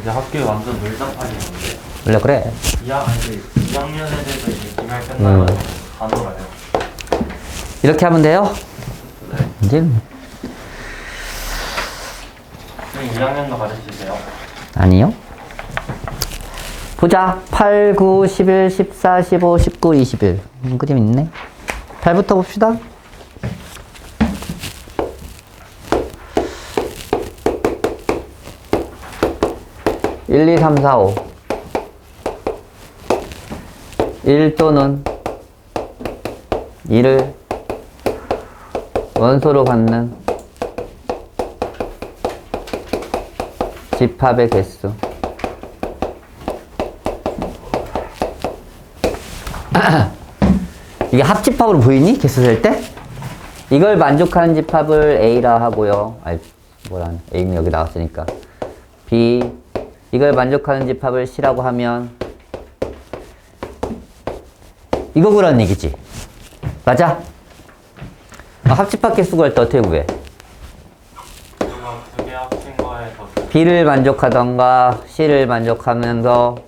이제 학교에 완전 놀자판이었는데 원래 그래. 2학, 아니 2학년 애들도 이제 기말 끝나면 음. 다 놀아요 이렇게 하면 돼요? 네 이제 선생님 2학년도 가르치세요 아니요. 보자. 8, 9, 11, 14, 15, 19, 21. 음, 그림 있네. 8부터 봅시다. 일, 이, 삼, 사, 오. 1 또는 2를 원소로 갖는 집합의 개수. 이게 합집합으로 보이니? 개수 셀 때? 이걸 만족하는 집합을 A라 하고요. 아니, 뭐라, A는 여기 나왔으니까. B. 이걸 만족하는 집합을 C라고 하면 이거 구라는 얘기지. 맞아? 어, 합집합 개수 구할 때 어떻게 구해? B를 만족하던가 C를 만족하면서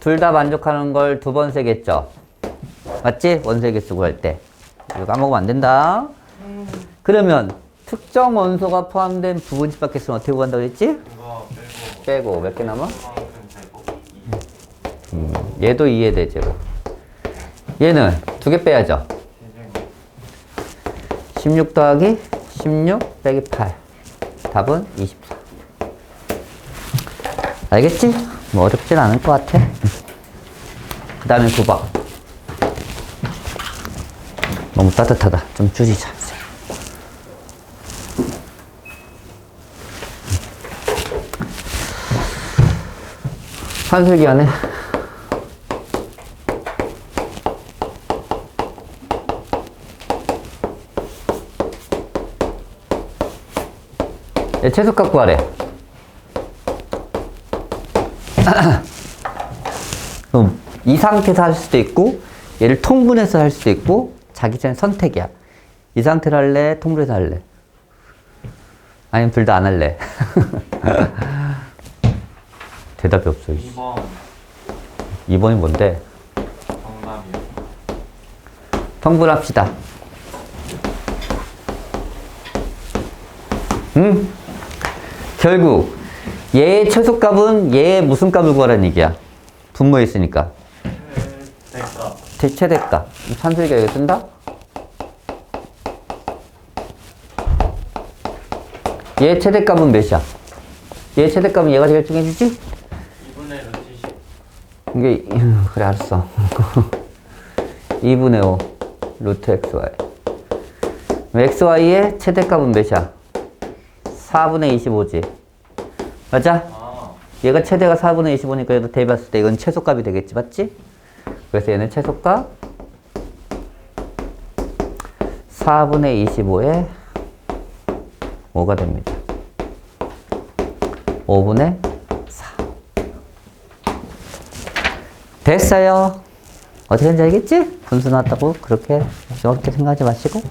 둘 다 만족하는 걸 두 번 세겠죠. 맞지? 원세개 쓰고 할 때. 이거 까먹으면 안 된다. 그러면 특정 원소가 포함된 부분 집합 개수는 어떻게 구한다고 했지? 빼고 몇 개 남아? 음, 얘도 2의 대제곱. 얘는 두 개 빼야죠. 16 더하기 16 빼기 8. 답은 24. 알겠지? 뭐 어렵진 않을 것 같아. 그 다음에 9번. 너무 따뜻하다. 좀 줄이자. 한슬기 안에 얘 최소 갖고 하래. 그럼 이 상태에서 할 수도 있고, 얘를 통분해서 할 수도 있고, 자기 전에 선택이야. 이 상태로 할래? 통분해서 할래? 아니면 둘 다 안 할래? 대답이 없어. 이씨. 2번 2번이 뭔데? 정답이요 통분합시다. 음? 결국 얘의 최소값은 얘의 무슨 값을 구하라는 얘기야. 분모에 있으니까. 됐다 대- 최대값. 산술기가 여기 쓴다? 얘 최대값은 몇이야? 얘 최대값은 얘가 제일 중요해지지? 2분의 루트 10 이게 그래 알았어 2분의 5 루트 xy xy의 최대값은 몇이야? 4분의 25지 맞아? 아 얘가 최대가 4분의 25니까 얘도 대비했을 때 이건 최소값이 되겠지 맞지? 그래서 얘는 최소값 4분의 25에 5가 됩니다 5분의 4 됐어요. 어떻게 하는지 알겠지? 분수 나왔다고 그렇게 어렵게 생각하지 마시고.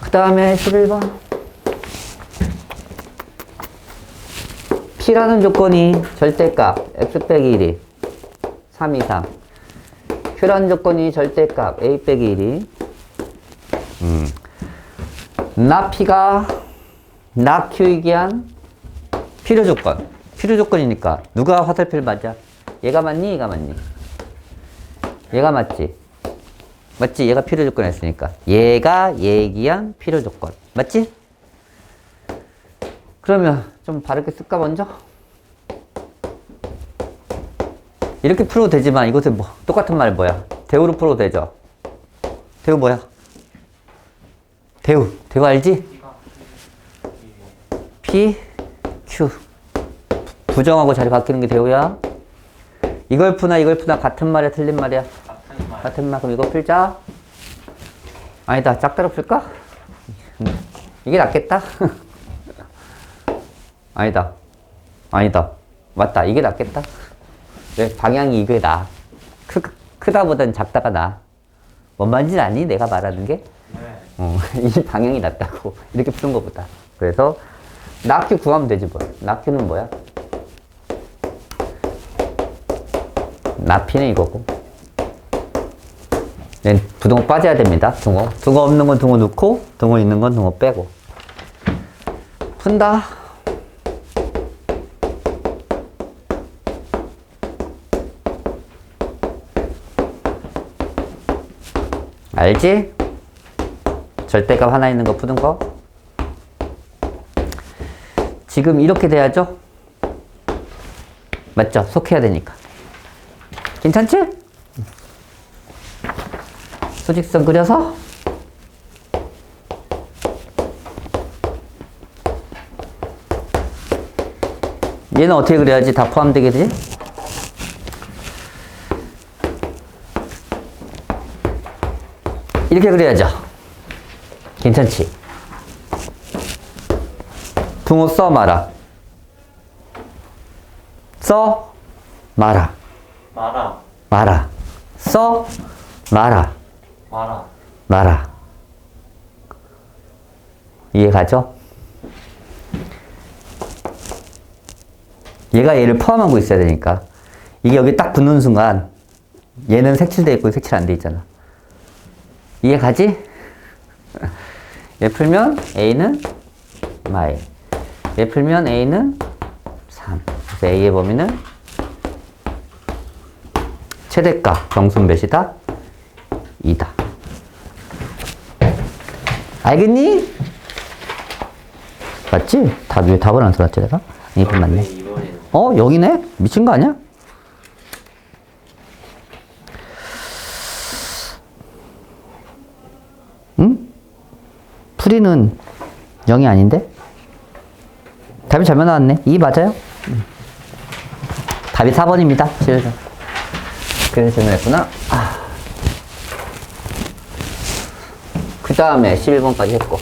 그 다음에 11번. P라는 조건이 절대값 x 빼기 1이 3 이상 Q라는 조건이 절대값 a 빼기 1이 음. 나 P가 나 Q이기 한 필요 조건. 필요 조건이니까 누가 화살표를 맞아? 얘가 맞니? 얘가 맞니? 얘가 맞지? 맞지? 얘가 필요 조건 했으니까 얘가 얘기한 필요 조건 맞지? 그러면 좀 바르게 쓸까 먼저? 이렇게 풀어도 되지만 이것에 뭐 똑같은 말 뭐야? 대우로 풀어도 되죠? 대우 뭐야? 대우 대우 알지? P, Q 부정하고 자리 바뀌는 게 대우야 이걸 푸나 이걸 푸나 같은 말이야 틀린 말이야? 같은 말. 같은 말 그럼 이거 풀자. 아니다 짝다로 풀까? 이게 낫겠다. 아니다. 아니다. 맞다. 이게 낫겠다. 왜? 방향이 이게 나. 크, 크다보단 작다가 나 뭔 말인지 아니? 내가 말하는 게? 네. 어, 이 방향이 낫다고. 이렇게 푸는 것보다. 그래서 낙큐 구하면 되지 뭐 낙큐는 뭐야? 나피는 이거고. 네, 부등호 빠져야 됩니다. 등호. 등호 없는 건 등호 넣고, 등호 있는 건 등호 빼고. 푼다. 알지? 절대값 하나 있는 거 푸는 거. 지금 이렇게 돼야죠? 맞죠? 속해야 되니까. 괜찮지? 수직선 그려서 얘는 어떻게 그려야지 다 포함되게 되지? 이렇게 그려야죠. 괜찮지? 붕어 써 마라. 써 마라. 마라. 마라. 써 마라. 마라. 마라. 이해가죠? 얘가 얘를 포함하고 있어야 되니까. 이게 여기 딱 붙는 순간 얘는 색칠돼 있고 색칠 안 돼 있잖아. 이해가지? 얘 풀면 A는 마이. 얘 풀면 A는 3. 그래서 A의 범위는 최대값 정수는 몇이다? 2다. 알겠니? 맞지? 답, 왜 답을 안 써놨지, 내가? 이건 맞네. 2번이는 어, 여기네? 미친 거 아니야? 응? 풀이는 0이 아닌데? 답이 잘못 나왔네. 2 맞아요? 응. 답이 4번입니다. 실수. 그래서 질문했구나. 아. 그 다음에 11번까지 했고.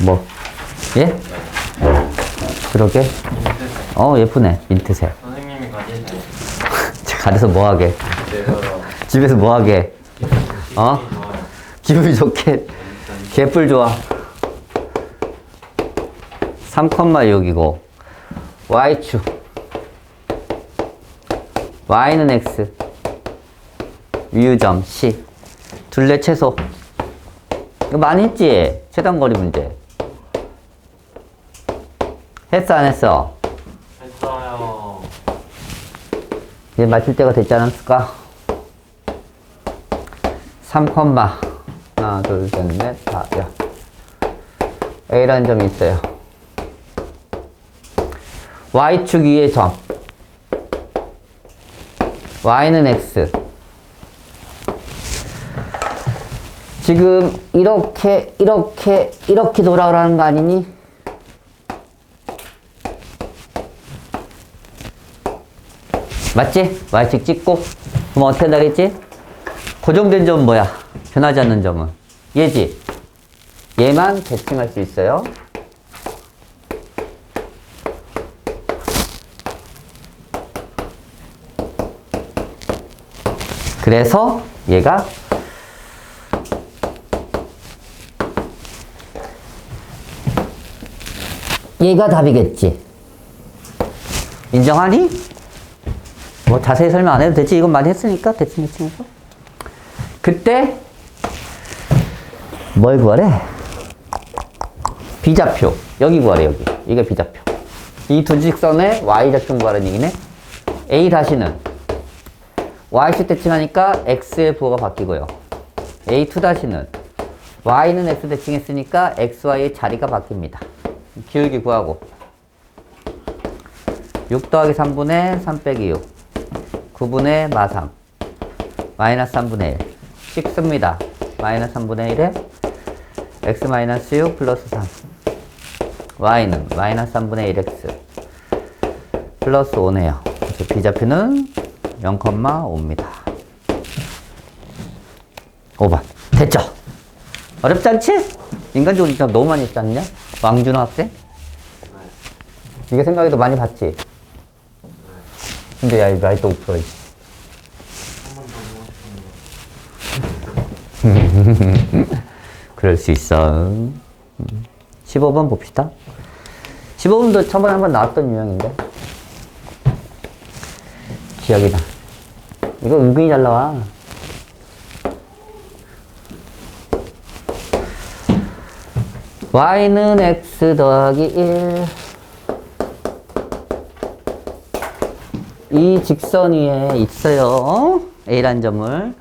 뭐? 예? 그러게? 어, 예쁘네. 민트색. 선생님이 가지세요. 가려서 뭐 하게? 제대로. 집에서 뭐 하게? 어? 기분이 좋게. 개뿔 좋아. 3,6이고, y축. Y는 x. 유점 c. 둘레 최소. 이거 많이 했지? 최단거리 문제. 했어, 안 했어? 했어요. 이제 맞출 때가 됐지 않았을까? 3, 하나, 둘, 셋, 넷, 다, 야. A라는 점이 있어요. Y축 위의 점. Y는 X. 지금 이렇게, 이렇게, 이렇게 돌아오라는 거 아니니? 맞지? Y축 찍고 그럼 어떻게 나겠지? 고정된 점은 뭐야? 변하지 않는 점은 얘지? 얘만 대칭할 수 있어요 그래서 얘가 얘가 답이겠지 인정하니? 뭐 자세히 설명 안 해도 되지. 이건 많이 했으니까 대충 대충 해서. 그때 뭘 구하래? 비좌표. 여기 구하래 여기. 이게 비좌표. 이 두 직선의 y좌표 구하라는 얘기네. a 다시는 y축 대칭하니까 x의 부호가 바뀌고요. a2 다시는 y는 x 대칭했으니까 xy의 자리가 바뀝니다. 기울기 구하고 6 더하기 3분의 3 빼기 6 9분의 마3 마이너스 3분의 1 식습니다 마이너스 3분의 1에 x 마이너스 6 플러스 3 y는 마이너스 3분의 1x 플러스 5네요 그래서 비좌표는 0,5입니다 5번 됐죠? 어렵지 않지? 인간적으로 진짜 너무 많이 했지 않냐? 왕준호 학생? 이게 생각해도 많이 봤지? 근데 야, 이거 아직도 5%지. 그럴 수 있어. 15번 봅시다. 15번도 저번에 한번 나왔던 유형인데. 기억이다. 이거 은근히 잘 나와. y는 x 더하기 1. 이 직선 위에 있어요. a란 점을.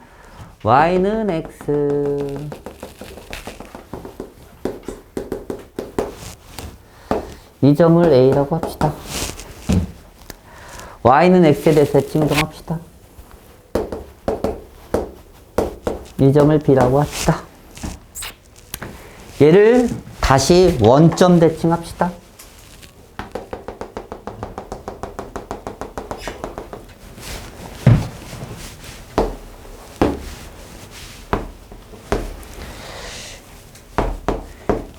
y는 x. 이 점을 a라고 합시다. Y는 x에 대해서 증정합시다. 이 점을 b라고 합시다. 얘를 다시 원점 대칭합시다.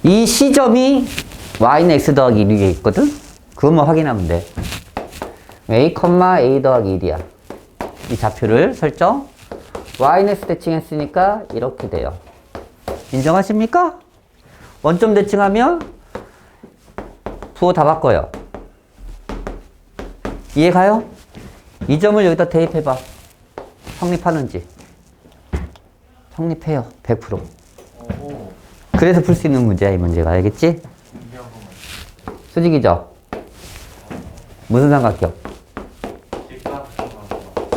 이 시점이 y는 x 더하기 1에 있거든? 그것만 확인하면 돼. A, a 더하기 1이야. 이 좌표를 설정. y는 x 대칭 했으니까 이렇게 돼요. 인정하십니까? 원점 대칭하면 부호 다 바꿔요. 이해가요? 이 점을 여기다 대입해봐. 성립하는지. 성립해요. 100%. 오, 그래서 풀 수 있는 문제야, 이 문제가. 알겠지? 수직이죠? 무슨 삼각형?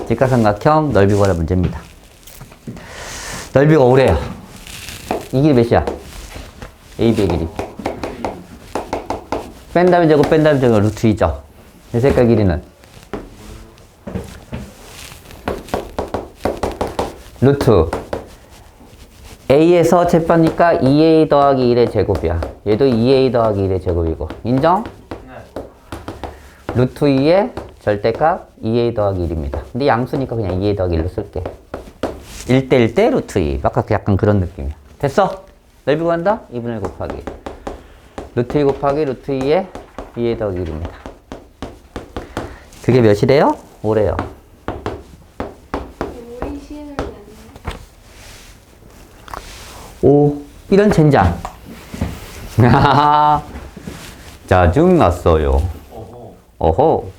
직각삼각형. 넓이 구하라 문제입니다. 넓이가 5래요. 이 길이 몇이야? AB의 길이. 뺀 다음에 제곱 뺀 다음에 제곱 루트 2죠. 이 색깔 길이는 루트 A에서 제빠니까 2A 더하기 1의 제곱이야. 얘도 2A 더하기 1의 제곱이고. 인정? 네. 루트 2의 절대값 2A 더하기 1입니다. 근데 양수니까 그냥 2A 더하기 1로 쓸게. 1대 1 대 루트 2. 아까 그 약간 그런 느낌이야. 됐어? 넓이 구한다? 2분의 1 곱하기. 루트 2 곱하기 루트 2의 2A 더하기 1입니다. 그게 몇이래요? 5래요. 우리 시에는 안 5. 이런 젠장. 짜증났어요. 어호.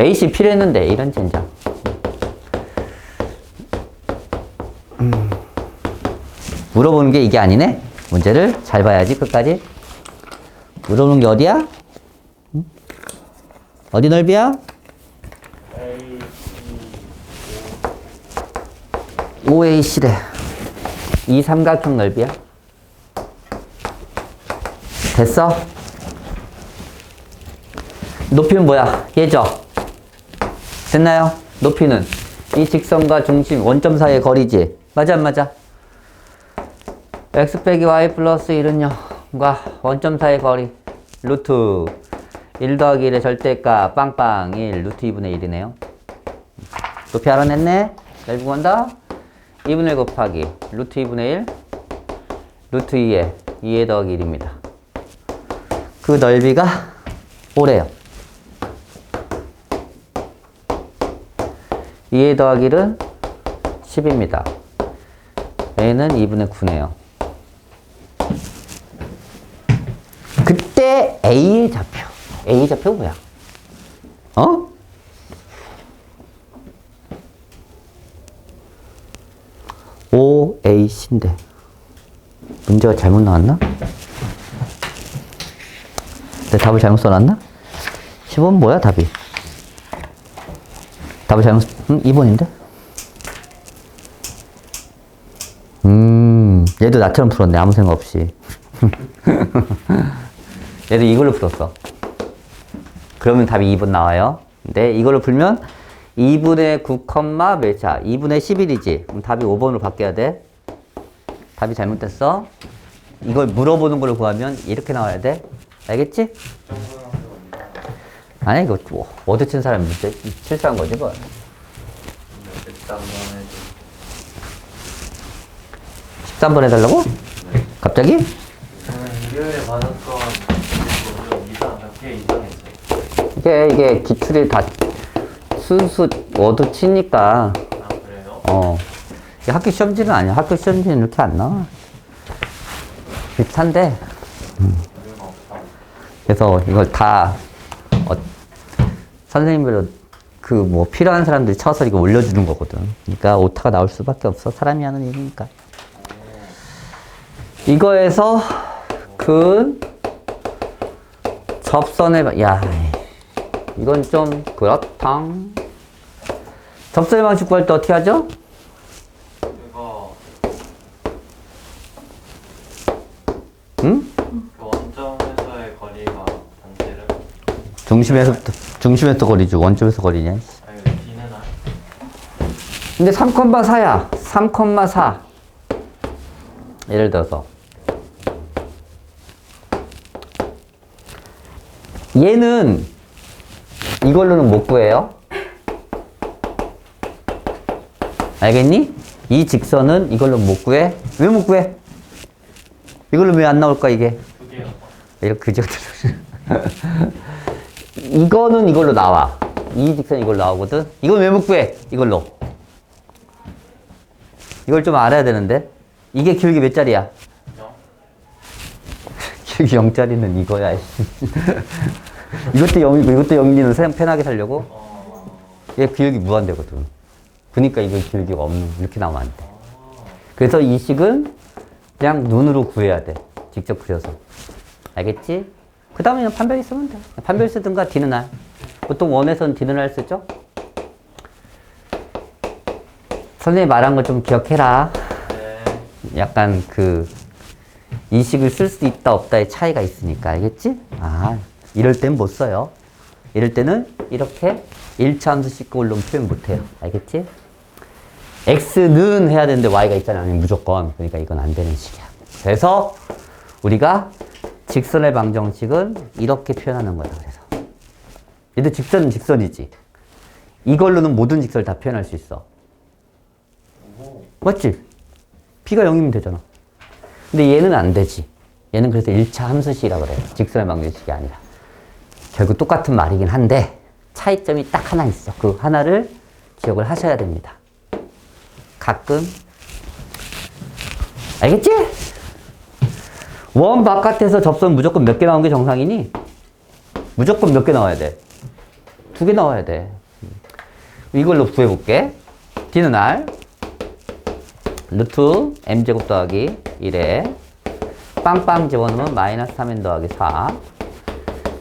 AC 필요했는데, 이런 젠장. 음. 물어보는 게 이게 아니네? 문제를 잘 봐야지, 끝까지. 물어보는 게 어디야? 응? 어디 넓이야? A, C, 5AC래. 이 삼각형 넓이야? 됐어? 높이는 뭐야? 얘죠? 됐나요? 높이는 이 직선과 중심 원점 사이의 거리지? 맞아 안 맞아? x 빼기 y 플러스 1은요? 과 원점 사이의 거리 루트 1 더하기 1의 절대값 빵빵 1 루트 2분의 1이네요 높이 알아냈네? 넓이 구한다? 2분의 1 곱하기 루트 2분의 1 루트 2에 2에 더하기 1입니다. 그 넓이가 5래요. 2에 더하기 1은 10입니다. a는 2분의 9네요. 그때 a의 좌표. a 좌표 뭐야? 어? OAC인데 문제가 잘못 나왔나? 내 답을 잘못 써놨나? 10번 뭐야 답이? 답을 잘못 응? 2번인데? 음 얘도 나처럼 풀었네 아무 생각 없이 얘도 이걸로 풀었어 그러면 답이 2번 나와요 근데 이걸로 풀면 2분의 9, 몇이야? 2분의 11이지? 그럼 답이 5번으로 바뀌어야 돼. 답이 잘못됐어. 이걸 물어보는 걸로 구하면 이렇게 나와야 돼. 알겠지? 아니, 이거 뭐, 워드 친 사람이 실수한 거지, 뭐. 일단만 해도 13번 해달라고? 갑자기? 이게, 이게 기출이 다 순수 워드 치니까? 어. 학교 시험지는 아니야. 학교 시험지는 이렇게 안 나와. 비슷한데, 없다. 그래서 이걸 다 어, 선생님별로 그그뭐 필요한 사람들이 쳐서 이거 올려주는 거거든. 그러니까 오타가 나올 수밖에 없어. 사람이 하는 일이니까. 이거에서 근 접선의 방- 야 이건 좀 그렇다. 접선의 방식 구할 때 어떻게 하죠? 그거 응? 그 원점에서의 거리가 단지를 중심에서부터 중심에서 거리죠. 원점에서 거리냐? 근데 3,4야. 3,4. 예를 들어서 얘는 이걸로는 못 구해요. 알겠니? 이 직선은 이걸로 못 구해. 왜 못 구해? 이걸로 왜 안 나올까 이게? 이렇게 그저 이거는 이걸로 나와. 이 직선 이걸로 나오거든. 이건 왜못 구해? 이걸로. 이걸 좀 알아야 되는데. 이게 기울기 몇? 그죠? 기울기 0짜리는 이거야. 이것도 0이고 이것도 0이는 생 편하게 살려고. 어. 얘 기울기 무한대거든. 그러니까 이거 기울기가 없는 이렇게 나오면 안 돼. 그래서 이 식은 그냥 눈으로 구해야 돼. 직접 그려서. 알겠지? 그 다음에 그냥 판별이 쓰면 돼. 판별 쓰든가 D는 R. 보통 원에서는 D는 R 쓰죠? 선생님이 말한 거 좀 기억해라. 네. 약간 그 이식을 쓸 수 있다 없다의 차이가 있으니까 알겠지? 아 이럴 땐 못 써요. 이럴 때는 이렇게 1차 함수 씻고 올라오면 표현 못해요. 알겠지? x는 해야 되는데 y가 있잖아요. 무조건. 그러니까 이건 안 되는 식이야. 그래서 우리가 직선의 방정식은 이렇게 표현하는 거야. 그래서 얘도 직선은 직선이지. 이걸로는 모든 직선을 다 표현할 수 있어. 오. 맞지? b가 0이면 되잖아. 근데 얘는 안 되지. 얘는 그래서 1차 함수식이라 그래요. 직선의 방정식이 아니라. 결국 똑같은 말이긴 한데 차이점이 딱 하나 있어. 그 하나를 기억을 하셔야 됩니다. 가끔 알겠지? 원 바깥에서 접선 무조건 몇 개 나온 게 정상이니? 무조건 몇 개 나와야 돼? 두 개 나와야 돼. 이걸로 구해볼게. D는 R, 루트 m제곱 더하기 1에 빵빵 집어넣으면 마이너스 3n 더하기 4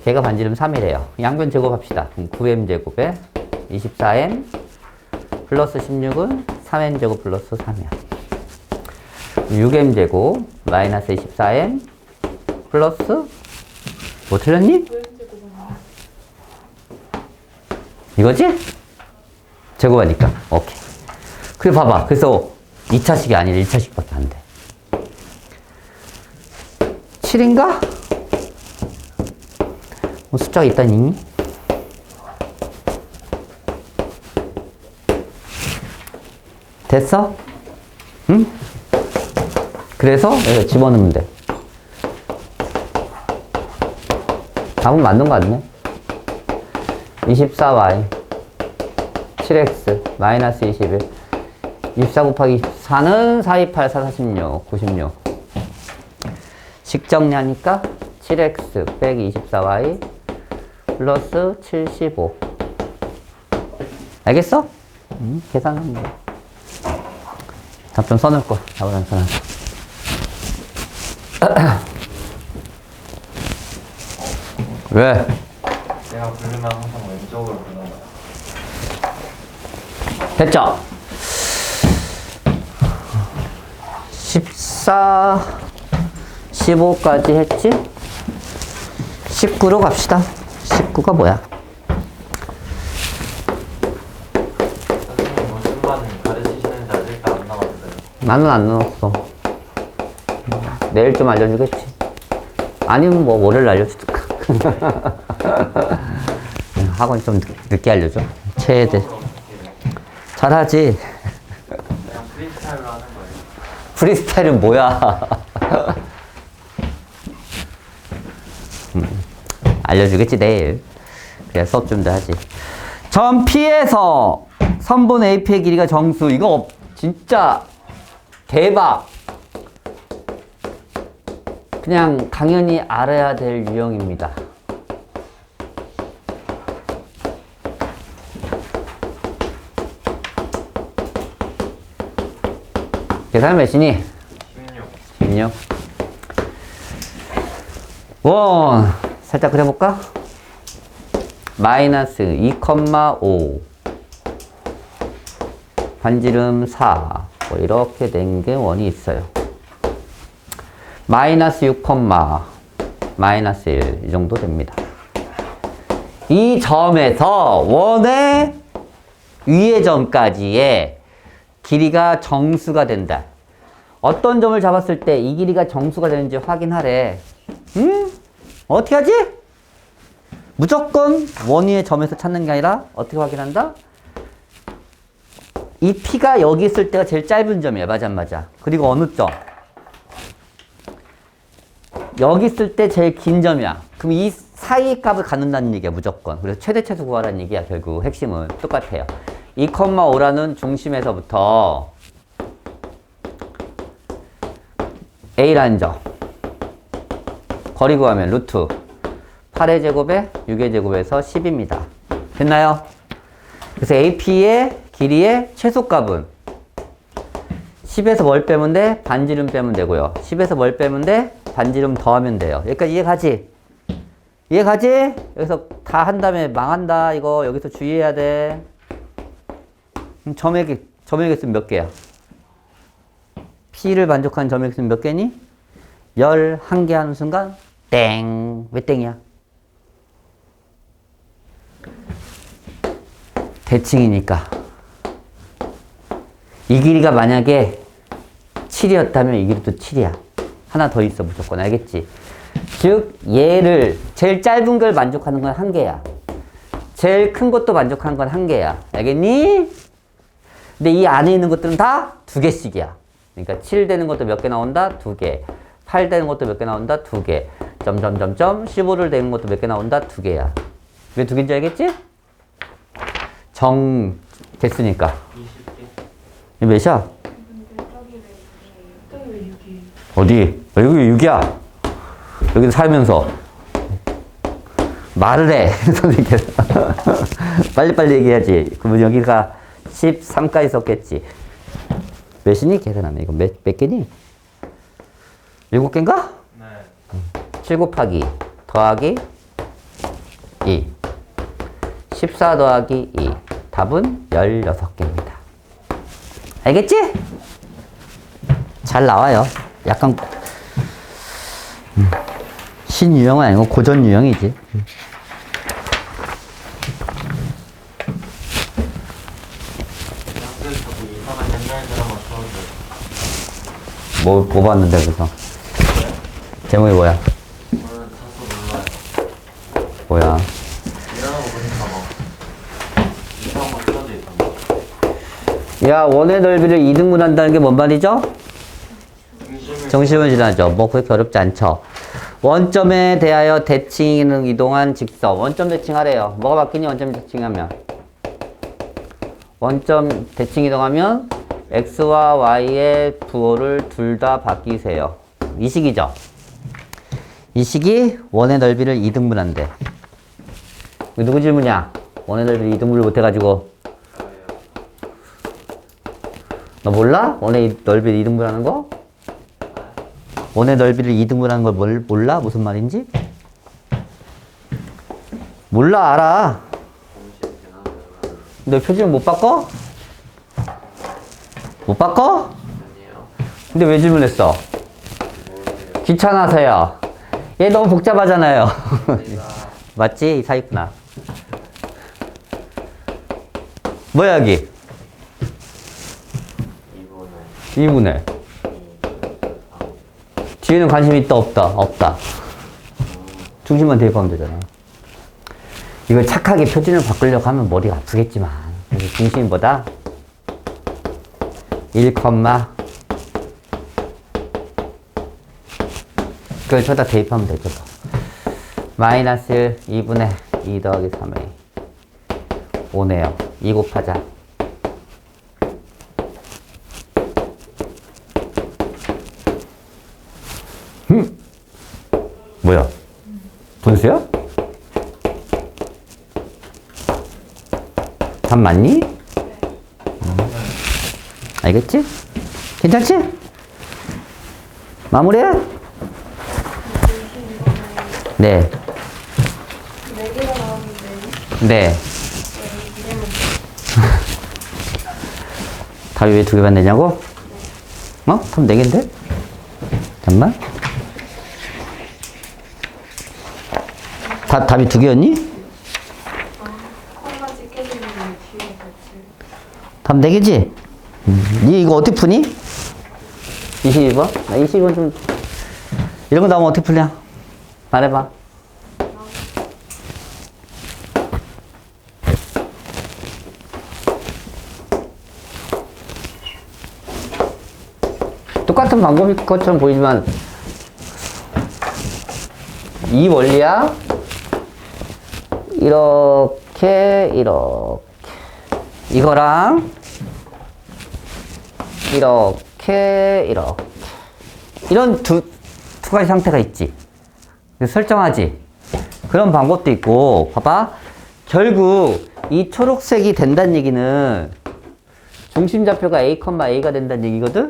걔가 반지름 3이래요 양변 제곱합시다 그럼 9m제곱에 24m 플러스 16은 3n제곱 플러스 3이야 6m제곱 마이너스 24m 플러스 뭐 틀렸니? 이거지? 제곱하니까 오케이 그래 봐봐. 그래서 2차식이 아니라 1차식밖에 안 돼. 7인가? 뭐 숫자가 있다니? 됐어? 응? 그래서 여기 집어넣으면 돼. 답은 맞는 거 같네. 24y 7x 마이너스 21 24 곱하기 4는 428, 4, 46, 96 식정리하니까 7x 빼기 24y 플러스 75 알겠어? 음, 계산하면 돼. 답 좀 써놓을 거 답을 안 써놔 왜? 내가 부르면 항상 왼쪽으로 부르는 거야. 됐죠? 14, 15까지 했지? 19로 갑시다. 19가 뭐야? 선생님 무슨 반 가르치시는지 아직도 안 나왔어요. 나는 안 넣었어. 내일 좀 알려주겠지. 아니면 뭐 월요일 알려줄까? 학원 좀 늦- 늦게 알려줘. 최대. 잘하지. 프리스타일로 하는 거예요. 프리스타일은 뭐야? 음, 알려주겠지 내일. 그래 수업 좀 더 하지. 전 P에서 선분 AP의 길이가 정수 이거 없- 진짜 대박. 그냥 당연히 알아야 될 유형입니다. 계산 몇이니? 16. 16. 원. 살짝 그려볼까? 마이너스 2,5. 반지름 4. 뭐 이렇게 된 게 원이 있어요. 마이너스 6, 마이너스 1. 이 정도 됩니다. 이 점에서 원의 위의 점까지의 길이가 정수가 된다. 어떤 점을 잡았을 때 이 길이가 정수가 되는지 확인하래. 음? 어떻게 하지? 무조건 원위의 점에서 찾는 게 아니라 어떻게 확인한다? 이 P가 여기 있을 때가 제일 짧은 점이야. 맞아, 안 맞아. 그리고 어느 점? 여기 있을 때 제일 긴 점이야. 그럼 이 사이 값을 갖는다는 얘기야, 무조건. 그래서 최대 최소 구하라는 얘기야, 결국. 핵심은 똑같아요. 2,5라는 중심에서부터 A라는 점. 거리 구하면 루트 8의 제곱에 6의 제곱에서 10입니다. 됐나요? 그래서 AP의 길이의 최소값은 10에서 뭘 빼면 돼? 반지름 빼면 되고요. 10에서 뭘 빼면 돼? 반지름 더하면 돼요. 여기까지 이해가지? 이해가지? 여기서 다 한 다음에 망한다. 이거 여기서 주의해야 돼. 점액 있으면 몇 개야? P를 만족하는 점액 있으면 몇 개니? 11개 하는 순간 땡. 왜 땡이야? 대칭이니까. 이 길이가 만약에 7이었다면 이 길이도 7이야. 하나 더 있어 무조건 알겠지? 즉 얘를 제일 짧은 걸 만족하는 건 한 개야. 제일 큰 것도 만족하는 건 한 개야. 알겠니? 근데 이 안에 있는 것들은 다 두 개씩이야. 그러니까 7 되는 것도 몇 개 나온다? 두 개. 8 되는 것도 몇 개 나온다? 두 개. 점점점점 15를 되는 것도 몇 개 나온다? 두 개야. 왜 두 개인지 알겠지? 정 됐으니까. 20개 이 몇이야? 근데 저기 왜 6이에요? 저기 왜 6이에요? 어디? 어, 여기 6이야. 여기서 살면서. 말을 해, 선생님께서. 빨리빨리 얘기해야지. 그러면 여기가 13까지 썼겠지. 몇이니? 계산하면. 이거 몇, 몇 개니? 7개인가? 네 7 곱하기 더하기 2. 14 더하기 2. 답은 16개입니다. 알겠지? 잘 나와요. 약간 음, 신유형은 아니고 고전 유형이지. 뭐, 뭐 봤는데, 그래서. 제목이 뭐야? 뭐야? 야, 원의 넓이를 2등분 한다는 게 뭔 말이죠? 지나죠. 뭐 그렇게 어렵지 않죠. 원점에 대하여 대칭을 이동한 직선. 원점 대칭하래요. 뭐가 바뀌니? 원점 대칭하면. 원점 대칭 이동하면 x와 y의 부호를 둘 다 바뀌세요. 이 식이죠. 이 식이 원의 넓이를 2등분한대. 이거 누구 질문이야? 원의 넓이를 2등분을 못해가지고. 너 몰라? 원의 넓이를 2등분하는 거? 원의 넓이를 2등분하는 걸 뭘- 몰라? 무슨 말인지? 몰라, 알아. 내 표지는 못 바꿔? 못 바꿔? 근데 왜 질문했어? 귀찮아서요. 얘 너무 복잡하잖아요. 맞지? 이 사기구나. 뭐야, 여기? 이분은 2분의. 뒤에는 관심 있다, 없다? 없다. 중심만 대입하면 되잖아. 이걸 착하게 표준을 바꾸려고 하면 머리가 아프겠지만, 그래서 중심보다 1, 그걸 저다 대입하면 되죠. 마이너스 2분의 2 더하기 3의 5네요. 2 곱하자. 뭐야? 분수야? 답 맞니? 음. 알겠지? 괜찮지? 마무리해? 네. 네 답이 왜 두 개만 되냐고? 어? 그럼 네 개인데? 잠깐만. 답, 답이 두 개였니? 콤마 찍혀지는 게 뒤에 같이 개지? 음. 니 이거 어떻게 푸니? 22번? 나 22번 좀, 이런 거 나오면 어떻게 풀냐? 말해봐. 똑같은 방법일 것처럼 보이지만, 이 원리야? 이렇게, 이렇게. 이거랑, 이렇게, 이렇게. 이런 두, 두 가지 상태가 있지. 설정하지. 그런 방법도 있고, 봐봐. 결국 이 초록색이 된다는 얘기는 중심좌표가 a, a가 된다는 얘기거든?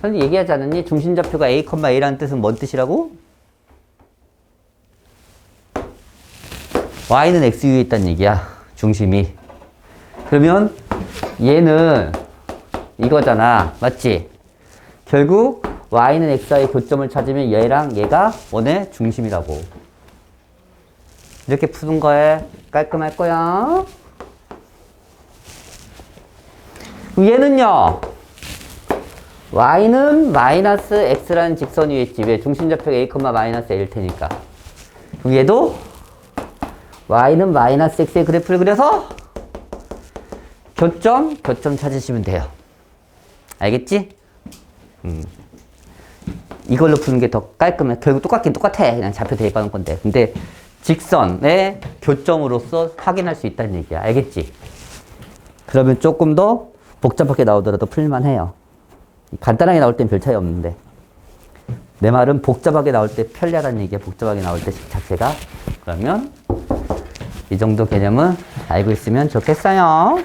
선생님 얘기하지 않았니? 중심좌표가 a, a라는 뜻은 뭔 뜻이라고? y는 x 위에 있다는 얘기야. 중심이. 그러면 얘는 이거잖아. 맞지? 결국 y는 x와의 교점을 찾으면 얘랑 얘가 원의 중심이라고. 이렇게 푸는 거에 깔끔할 거야. 얘는요. y는 마이너스 x라는 직선 위에 있지. 왜? 중심좌표가 a, 마이너스 a일 테니까. 그럼 얘도 y는 마이너스 x의 그래프를 그려서 교점, 교점 찾으시면 돼요. 알겠지? 음. 이걸로 푸는 게 더 깔끔해. 결국 똑같긴 똑같아. 그냥 좌표 대입하는 건데. 근데 직선의 교점으로서 확인할 수 있다는 얘기야. 알겠지? 그러면 조금 더 복잡하게 나오더라도 풀만 해요. 간단하게 나올 땐 별 차이 없는데. 내 말은 복잡하게 나올 때 편리하다는 얘기야. 복잡하게 나올 때 자체가. 그러면 이 정도 개념은 알고 있으면 좋겠어요.